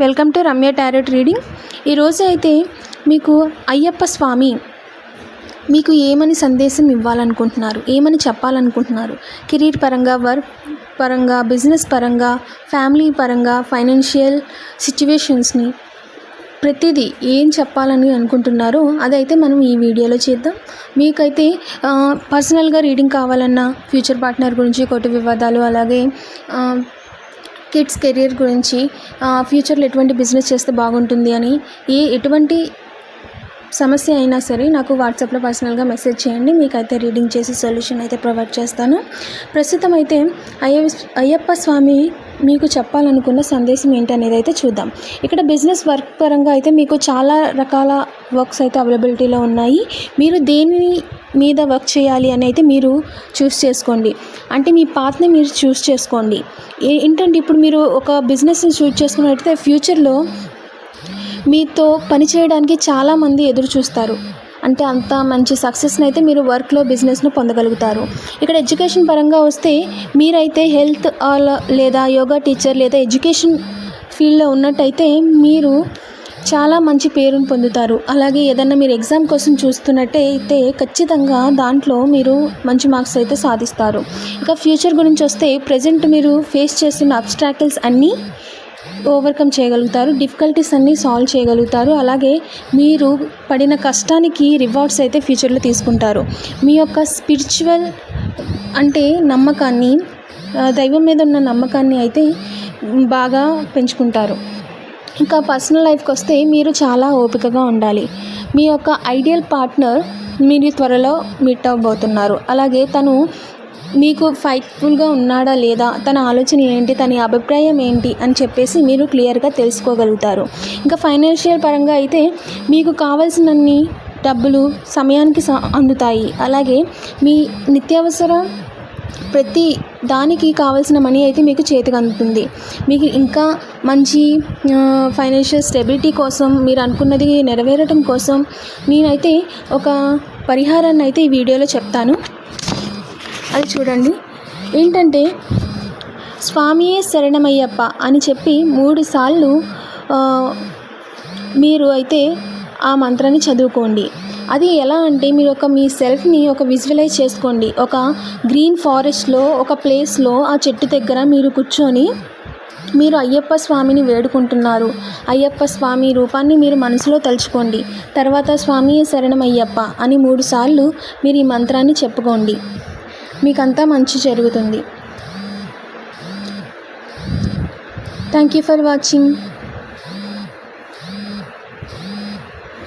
Welcome to Ramya tarot reading. ఈరోజు అయితే మీకు అయ్యప్ప స్వామి మీకు ఏమని సందేశం ఇవ్వాలనుకుంటున్నారు? ఏమని చెప్పాలనుకుంటున్నారు? కెరీర్ పరంగా వర్క్ పరంగా బిజినెస్ పరంగా ఫ్యామిలీ పరంగా ఫైనాన్షియల్ సిచ్యువేషన్స్ని ప్రతిదీ ఏం చెప్పాలని అనుకుంటున్నారో అదైతే మనం ఈ వీడియోలో చేద్దాం. మీకైతే పర్సనల్గా రీడింగ్ కావాలన్నా ఫ్యూచర్ పార్ట్నర్ గురించి కొట్టు వివాదాలు అలాగే కిడ్స్ కెరీర్ గురించి ఆ, ఫ్యూచర్లో ఎటువంటి బిజినెస్ చేస్తే బాగుంటుంది అని ఏ ఎటువంటి సమస్య అయినా సరే నాకు వాట్సాప్లో పర్సనల్గా మెసేజ్ చేయండి. మీకైతే రీడింగ్ చేసి సొల్యూషన్ అయితే ప్రొవైడ్ చేస్తాను. ప్రస్తుతం అయితే అయ్య అయ్యప్ప స్వామి మీకు చెప్పాలనుకున్న సందేశం ఏంటి అనేది అయితే చూద్దాం. ఇక్కడ బిజినెస్ వర్క్ పరంగా అయితే మీకు చాలా రకాల వర్క్స్ అయితే అవైలబిలిటీలో ఉన్నాయి. మీరు దేని మీద వర్క్ చేయాలి అని అయితే మీరు చూస్ చేసుకోండి. అంటే మీ పాత్ని మీరు చూస్ చేసుకోండి. ఏంటంటే ఇప్పుడు మీరు ఒక బిజినెస్ని చూస్ చేసుకున్నట్టయితే ఫ్యూచర్లో మీతో పని చేయడానికి చాలామంది ఎదురు చూస్తారు. అంటే అంత మంచి సక్సెస్ని అయితే మీరు వర్క్లో బిజినెస్ను పొందగలుగుతారు. ఇక్కడ ఎడ్యుకేషన్ పరంగా వస్తే మీరైతే హెల్త్ ఆల్ లేదా యోగా టీచర్ లేదా ఎడ్యుకేషన్ ఫీల్డ్లో ఉన్నట్టయితే మీరు చాలా మంచి పేరును పొందుతారు. అలాగే ఏదన్నా మీరు ఎగ్జామ్ కోసం చూస్తున్నట్టయితే ఖచ్చితంగా దాంట్లో మీరు మంచి మార్క్స్ అయితే సాధిస్తారు. ఇక ఫ్యూచర్ గురించి వస్తే ప్రజెంట్ మీరు ఫేస్ చేస్తున్న అబ్స్ట్రాకిల్స్ అన్నీ ఓవర్కమ్ చేయగలుగుతారు. డిఫికల్టీస్ అన్నీ సాల్వ్ చేయగలుగుతారు. అలాగే మీరు పడిన కష్టానికి రివార్డ్స్ అయితే ఫ్యూచర్లో తీసుకుంటారు. మీ యొక్క స్పిరిచువల్ అంటే నమ్మకాన్ని దైవం మీద ఉన్న నమ్మకాన్ని అయితే బాగా పెంచుకుంటారు. ఇంకా పర్సనల్ లైఫ్కి వస్తే మీరు చాలా ఓపికగా ఉండాలి. మీ యొక్క ఐడియల్ పార్ట్నర్ మీరు త్వరలో మీట్ అవ్వబోతున్నారు. అలాగే తను మీకు ఫైట్ఫుల్గా ఉన్నాడా లేదా తన ఆలోచన ఏంటి తన అభిప్రాయం ఏంటి అని చెప్పేసి మీరు క్లియర్గా తెలుసుకోగలుగుతారు. ఇంకా ఫైనాన్షియల్ పరంగా అయితే మీకు కావాల్సినన్ని డబ్బులు సమయానికి స- అందుతాయి. అలాగే మీ నిత్యావసర ప్రతి దానికి కావాల్సిన మనీ అయితే మీకు చేతికి అందుతుంది. మీకు ఇంకా మంచి ఫైనాన్షియల్ స్టెబిలిటీ కోసం మీరు అనుకున్నది నెరవేరటం కోసం నేనైతే ఒక పరిహారాన్ని అయితే ఈ వీడియోలో చెప్తాను. అది చూడండి. ఏంటంటే స్వామియే శరణమయ్యప్ప అని చెప్పి మూడు సార్లు మీరు అయితే ఆ మంత్రాన్ని చదువుకోండి. అది ఎలా అంటే మీరు ఒక మీ సెల్ఫ్ని ఒక విజువలైజ్ చేసుకోండి. ఒక గ్రీన్ ఫారెస్ట్లో ఒక ప్లేస్లో ఆ చెట్టు దగ్గర మీరు కూర్చొని మీరు అయ్యప్ప స్వామిని వేడుకుంటున్నారు. అయ్యప్ప స్వామి రూపాన్ని మీరు మనసులో తలుచుకోండి. తర్వాత స్వామి శరణం అయ్యప్ప అని మూడుసార్లు మీరు ఈ మంత్రాన్ని చెప్పుకోండి. మీకంతా మంచి జరుగుతుంది. Thank you for watching